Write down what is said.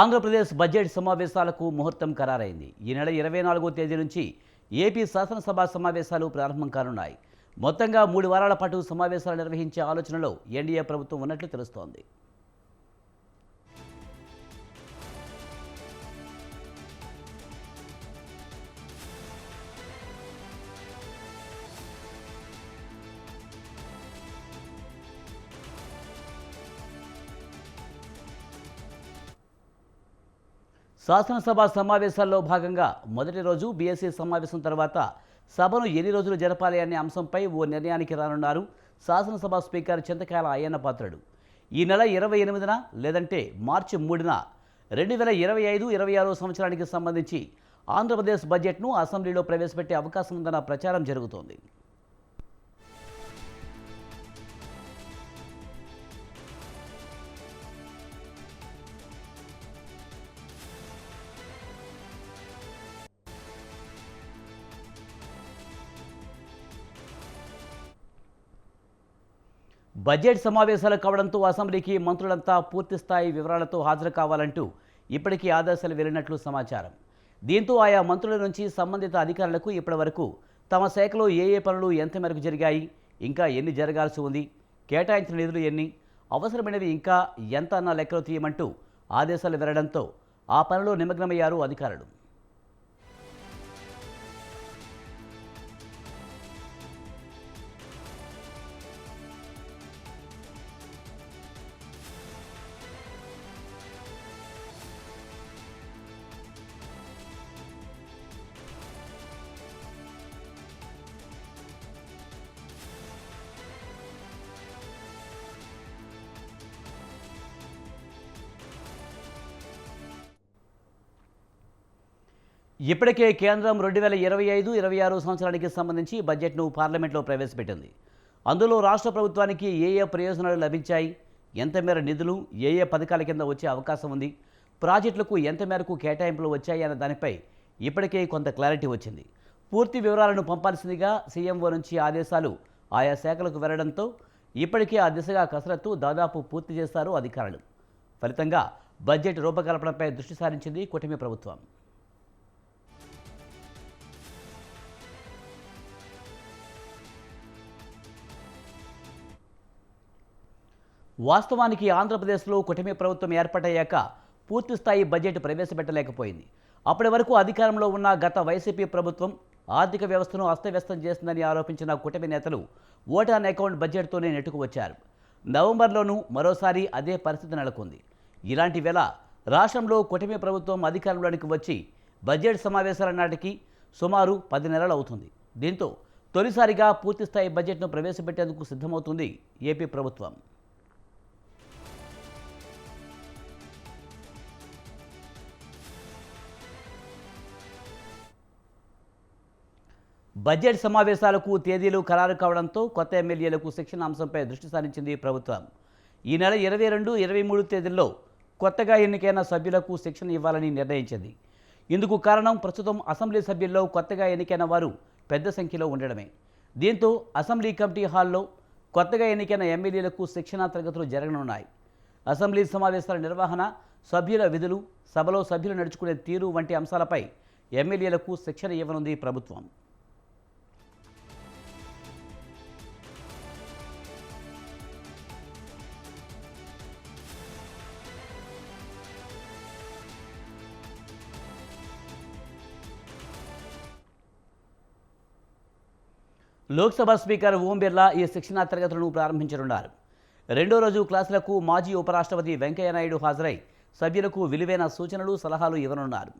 Andhra Pradesh budget సమావేశాలకు ముహూర్తం ఖరారైంది. ఈ నెల ఇరవై నాలుగో తేదీ నుంచి ఏపీ శాసనసభ సమావేశాలు ప్రారంభం కానున్నాయి. మొత్తంగా మూడు వారాల పాటు సమావేశాలు నిర్వహించే ఆలోచనలో ఎన్డీఏ ప్రభుత్వం ఉన్నట్లు తెలుస్తోంది. శాసనసభ సమావేశాల్లో భాగంగా మొదటి రోజు బీఎస్సీ సమావేశం తర్వాత సభను ఎన్ని రోజులు జరపాలి అనే అంశంపై ఓ నిర్ణయానికి రానున్నారు శాసనసభ స్పీకర్ చింతకాయల అయ్యన్న పాత్రుడు. ఈ నెల ఇరవై ఎనిమిదిన లేదంటే మార్చి మూడున రెండు వేల ఇరవై ఐదు ఇరవై ఆరో సంవత్సరానికి సంబంధించి ఆంధ్రప్రదేశ్ బడ్జెట్ను అసెంబ్లీలో ప్రవేశపెట్టే అవకాశం ఉందన్న ప్రచారం జరుగుతోంది. బడ్జెట్ సమావేశాలు కావడంతో అసెంబ్లీకి మంత్రులంతా పూర్తిస్థాయి వివరాలతో హాజరు కావాలంటూ ఇప్పటికీ ఆదేశాలు వెళ్ళినట్లు సమాచారం. దీంతో ఆయా మంత్రుల నుంచి సంబంధిత అధికారులకు ఇప్పటివరకు తమ శాఖలో ఏ ఏ పనులు ఎంత మేరకు జరిగాయి ఇంకా ఎన్ని జరగాల్సి ఉంది కేటాయించిన నిధులు ఎన్ని అవసరమైనవి ఇంకా ఎంత అన్న లెక్కలు తీయమంటూ ఆదేశాలు వెళ్ళడంతో ఆ పనిలో నిమగ్నమయ్యారు అధికారులు. ఇప్పటికే కేంద్రం రెండు వేల ఇరవై ఐదు ఇరవై ఆరు సంవత్సరానికి సంబంధించి బడ్జెట్ను పార్లమెంట్లో ప్రవేశపెట్టింది. అందులో రాష్ట్ర ప్రభుత్వానికి ఏ ఏ ప్రయోజనాలు లభించాయి? ఎంత మేర నిధులు? ఏ ఏ పథకాల కింద వచ్చే అవకాశం ఉంది? ప్రాజెక్టులకు ఎంత మేరకు కేటాయింపులు వచ్చాయి అనే దానిపై ఇప్పటికే కొంత క్లారిటీ వచ్చింది. పూర్తి వివరాలను పంపాల్సిందిగా సీఎంఓ నుంచి ఆదేశాలు ఆయా శాఖలకు వెళ్ళడంతో ఇప్పటికే ఆ దిశగా కసరత్తు దాదాపు పూర్తి చేశారు అధికారులు. ఫలితంగా బడ్జెట్ రూపకల్పనపై దృష్టి సారించింది కూటమి ప్రభుత్వం. వాస్తవానికి ఆంధ్రప్రదేశ్లో కూటమి ప్రభుత్వం ఏర్పాటయ్యాక పూర్తిస్థాయి బడ్జెట్ ప్రవేశపెట్టలేకపోయింది. అప్పటి వరకు అధికారంలో ఉన్న గత వైసీపీ ప్రభుత్వం ఆర్థిక వ్యవస్థను అస్తవ్యస్తం చేసిందని ఆరోపించిన కూటమి నేతలు ఓట్ ఆన్ అకౌంట్ బడ్జెట్తోనే నెట్టుకు వచ్చారు నవంబర్లోనూ మరోసారి అదే పరిస్థితి నెలకొంది. ఇలాంటి వేళ రాష్ట్రంలో కూటమి ప్రభుత్వం అధికారంలోనికి వచ్చి బడ్జెట్ సమావేశాల నాటికి సుమారు పది నెలలు అవుతుంది. దీంతో తొలిసారిగా పూర్తిస్థాయి బడ్జెట్ను ప్రవేశపెట్టేందుకు సిద్ధమవుతుంది ఏపీ ప్రభుత్వం. బడ్జెట్ సమావేశాలకు తేదీలు ఖరారు కావడంతో కొత్త ఎమ్మెల్యేలకు శిక్షణ అంశంపై దృష్టి సారించింది ప్రభుత్వం. ఈ నెల ఇరవై రెండు ఇరవై మూడు తేదీల్లో కొత్తగా ఎన్నికైన సభ్యులకు శిక్షణ ఇవ్వాలని నిర్ణయించింది. ఇందుకు కారణం ప్రస్తుతం అసెంబ్లీ సభ్యుల్లో కొత్తగా ఎన్నికైన వారు పెద్ద సంఖ్యలో ఉండడమే. దీంతో అసెంబ్లీ కమిటీ హాల్లో కొత్తగా ఎన్నికైన ఎమ్మెల్యేలకు శిక్షణా తరగతులు జరగనున్నాయి. అసెంబ్లీ సమావేశాల నిర్వహణ సభ్యుల విధులు సభలో సభ్యులు నడుచుకునే తీరు వంటి అంశాలపై ఎమ్మెల్యేలకు శిక్షణ ఇవ్వనుంది ప్రభుత్వం. లోక్సభ స్పీకర్ ఓం బిర్లా ఈ శిక్షణా తరగతులను ప్రారంభించనున్నారు. రెండో రోజు క్లాసులకు మాజీ ఉపరాష్ట్రపతి వెంకయ్యనాయుడు హాజరై సభ్యులకు విలువైన సూచనలు సలహాలు ఇవ్వనున్నారు.